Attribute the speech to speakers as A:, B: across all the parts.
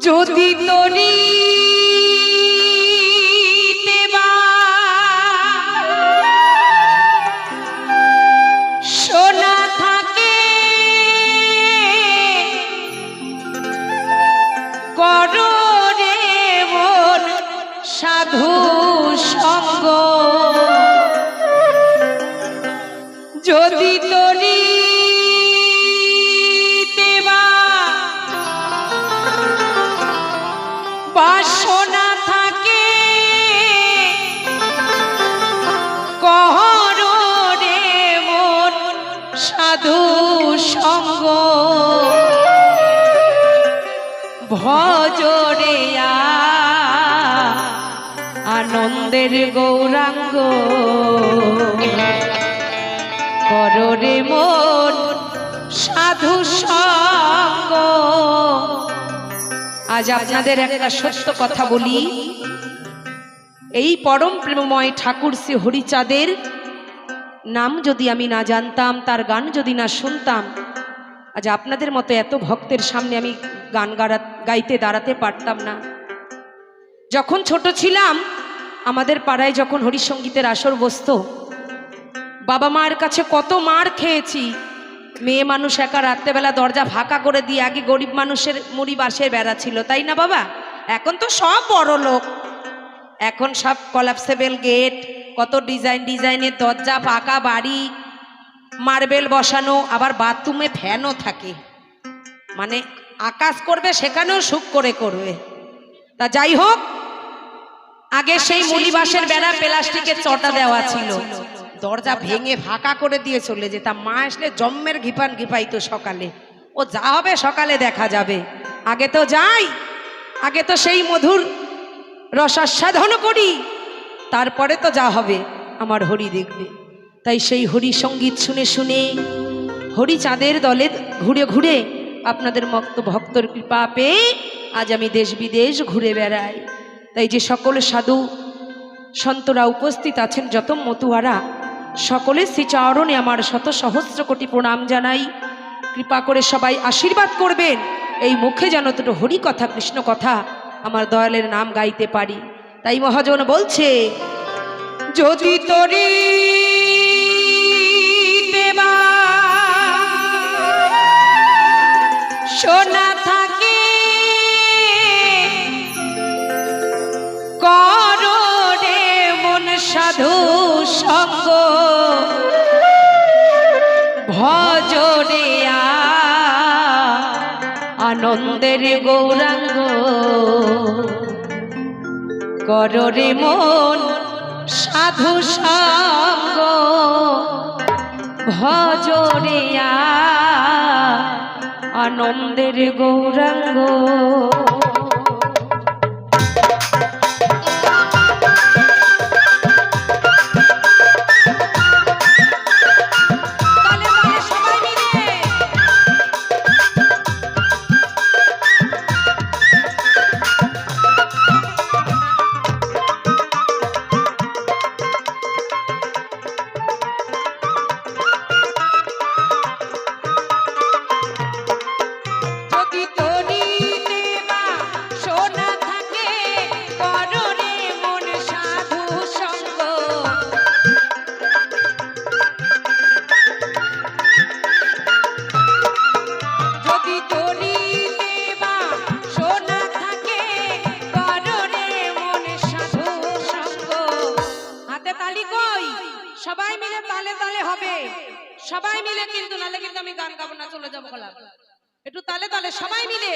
A: যদি তরি ভজরে আনন্দের গৌরাঙ্গ। কররে মন সাধু সঙ্গ। আজ আপনাদের একটা সত্য কথা বলি। এই পরম প্রেমময় ঠাকুর শ্রী হরিচাঁদের নাম যদি আমি না জানতাম, তার গান যদি না শুনতাম আজ আপনাদের মতো এত ভক্তের সামনে আমি গান গাড়া গাইতে দাঁড়াতে পারতাম না। যখন ছোট ছিলাম, আমাদের পাড়ায় যখন হরিসঙ্গীতের আসর বসত, বাবা মার কাছে কত মার খেয়েছি। মেয়ে মানুষ একা রাত্রেবেলা দরজা ফাঁকা করে দিয়ে আগে গরিব মানুষের মুড়ি বাসের বেড়া ছিল, তাই না বাবা? এখন তো সব বড় লোক। এখন সব কলাপসেবল গেট কত ডিজাইন ডিজাইনের দরজা পাকা বাড়ি মার্বেল বসানো আবার বাথরুমে ফ্যানও থাকে। মানে আকাশ করবে সেখানেও সুখ করে করবে। তা যাই হোক আগে সেই মুড়িবাসের বেড়া প্লাস্টিকের চটা দেওয়া ছিল। দরজা ভেঙে ফাঁকা করে দিয়ে চলে যেতাম। মা আসলে জম্মের ঘিপান ঘিপাইতো সকালে। ও যা হবে সকালে দেখা যাবে। আগে তো যাই আগে তো সেই মধুর রসাস্বাদন করি। তারপরে তো যা হবে আমার হরি দেখবে তাই সেই হরি সংগীত শুনে শুনে হরি চাঁদের দলে ঘুরে ঘুরে আপনাদের মক্ত ভক্তর কৃপা পেয়ে আজ আমি দেশ বিদেশ ঘুরে বেড়াই। তাই যে সকল সাধু সন্তরা উপস্থিত আছেন যত মতুয়ারা সকলের শ্রীচরণে আমার শত সহস্র কোটি প্রণাম জানাই। কৃপা করে সবাই আশীর্বাদ করবেন, এই মুখে যেন দুটো হরি কথা, কৃষ্ণ কথা আমার দয়ালের নাম গাইতে পারি। তাই মহাজন বলছে, যদি তরি সোনা থাকে। করো মন সাধু সঙ্গ। ভজরে আনন্দের গৌরাঙ্গ। কররে মন সাধু সঙ্গ। ভজরে আনন্দের গৌরাঙ্গ। সবাই মিলে কিন্তু নালে কিন্তু আমি গান গাবো না, চলে যাব গলা একটু তালে তালে, সবাই মিলে।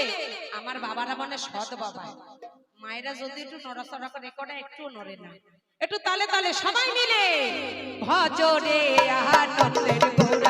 A: আমার বাবারা মানে সৎ বাবা। মায়েরা যদি একটু নড়াচড়া করে করে একটু নড়ে না। একটু তালে তালে, সবাই মিলে। ভজরে গৌরাঙ্গ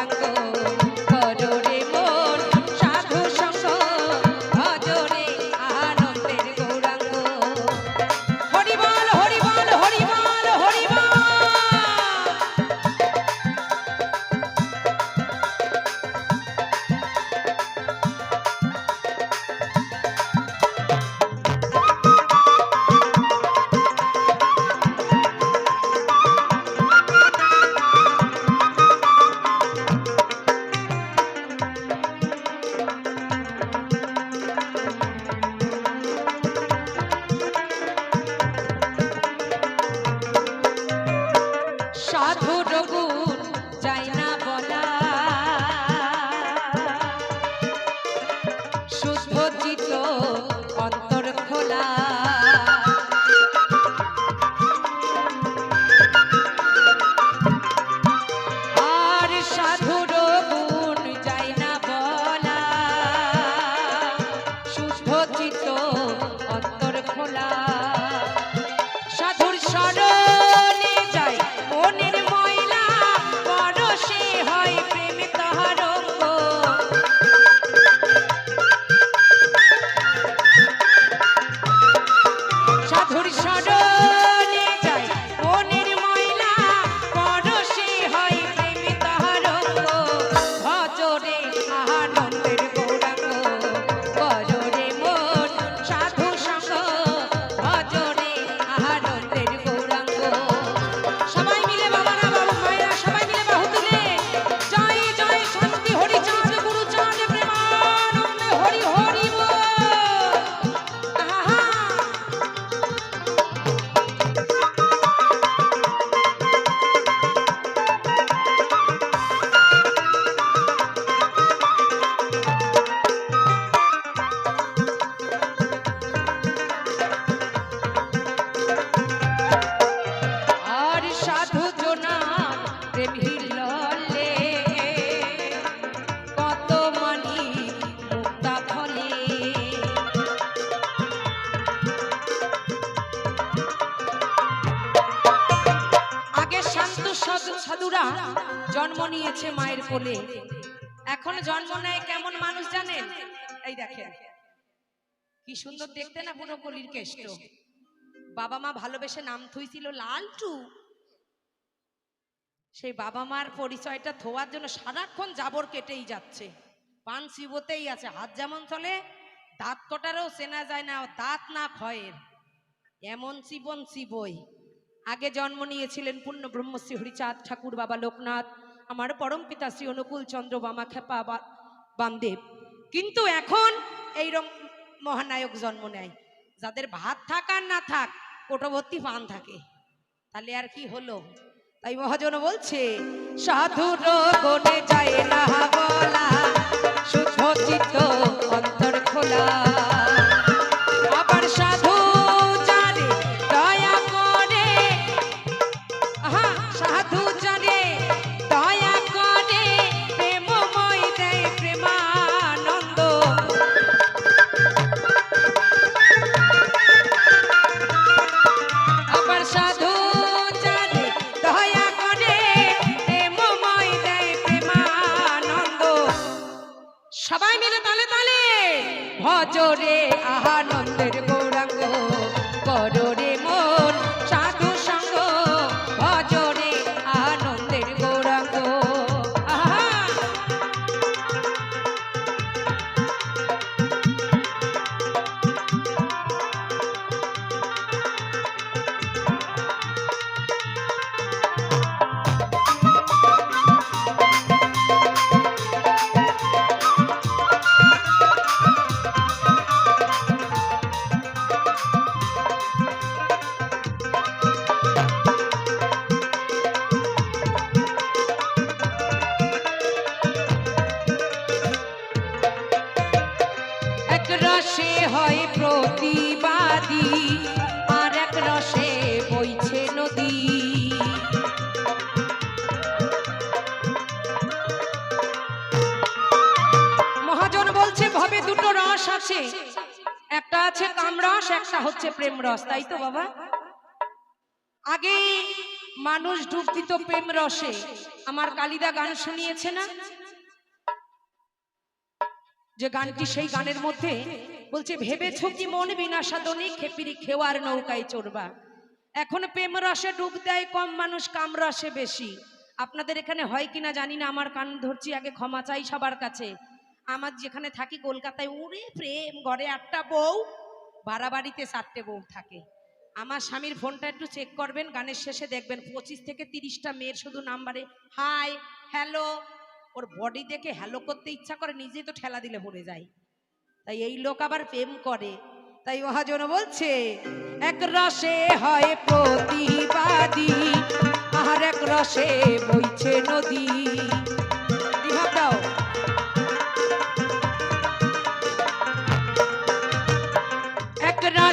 A: নিয়েছে মায়ের কোলে। এখন জন্ম নেয় কেমন মানুষ জানেন এই দেখেন। কি সুন্দর দেখতে না পুরো কলির কেষ্ট। বাবা মা ভালোবেসে নাম থুইছিল লালটু। সেই বাবা মার পরিচয়টা থোয়ার জন্য সারাক্ষণ জাবর কেটেই যাচ্ছে। পান চিবোতেই আছে। হাত যেমন চলে, দাঁত কটারও চেনা যায় না, দাঁত না ক্ষয়ের। এমন চিবন চিবই আগে জন্ম নিয়েছিলেন পূর্ণ ব্রহ্মশ্রী হরিচাঁদ ঠাকুর বাবা লোকনাথ। আমার পরম পিতা শ্রী অনুকূল চন্দ্র বামা খেপা বামদেব। কিন্তু এখন এই রকম মহানায়ক জন্ম নেয়। যাদের ভাত থাক আর না থাক, কোটভর্তি পান থাকে। তাহলে আর কি হলো? তাই মহাজন বলছে, সাধু যায় না বলা শুভ রস আছে? একটা আছে কামরস একটা হচ্ছে প্রেম রস, তাই তো বাবা? আগে মানুষ ডুব দিত প্রেম রসে। আমার কালিদা গান শুনিয়েছে না? যে গানটি সেই গানের মধ্যে বলছে, ভেবেছ কি মন বিনা সাধনী খেপিরি খেওয়ার নৌকায় চড়বা? এখন প্রেম রসে ডুব দেয় কম মানুষ, কাম রসে বেশি। আপনাদের এখানে হয় কিনা জানি না, আমার কান ধরছি, আগে ক্ষমা চাই সবার কাছে। আমার যেখানে থাকি কলকাতায় উড়ে প্রেম, ঘরে আটটা বউ, বাড়াবাড়িতে চারটে বউ থাকে। আমার স্বামীর ফোনটা একটু চেক করবেন, গানের শেষে দেখবেন পঁচিশ থেকে তিরিশটা মেয়ের শুধু নাম্বারে হাই হ্যালো ওর বডি দেখে হ্যালো করতে ইচ্ছা করে, নিজেই তো ঠেলা দিলে পড়ে যায়। তাই এই লোক আবার প্রেম করে। তাই মহাজন বলছে, এক রসে হয় প্রতিবাদী, আর এক রসে বইছে নদী।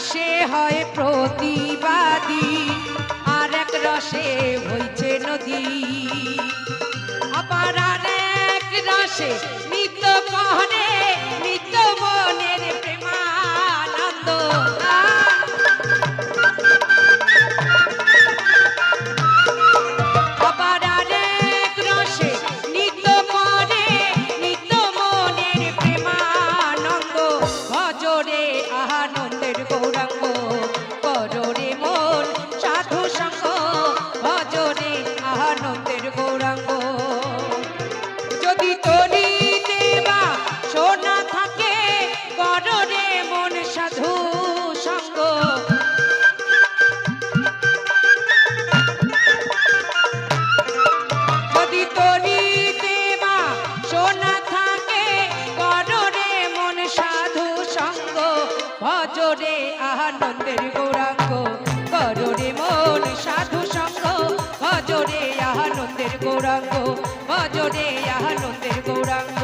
A: রসে হয় প্রতিবাদী আর এক রসে হইছে নদী। আবার আর এক রসে নিত্য ভজনে আনন্দের গৌরাঙ্গ।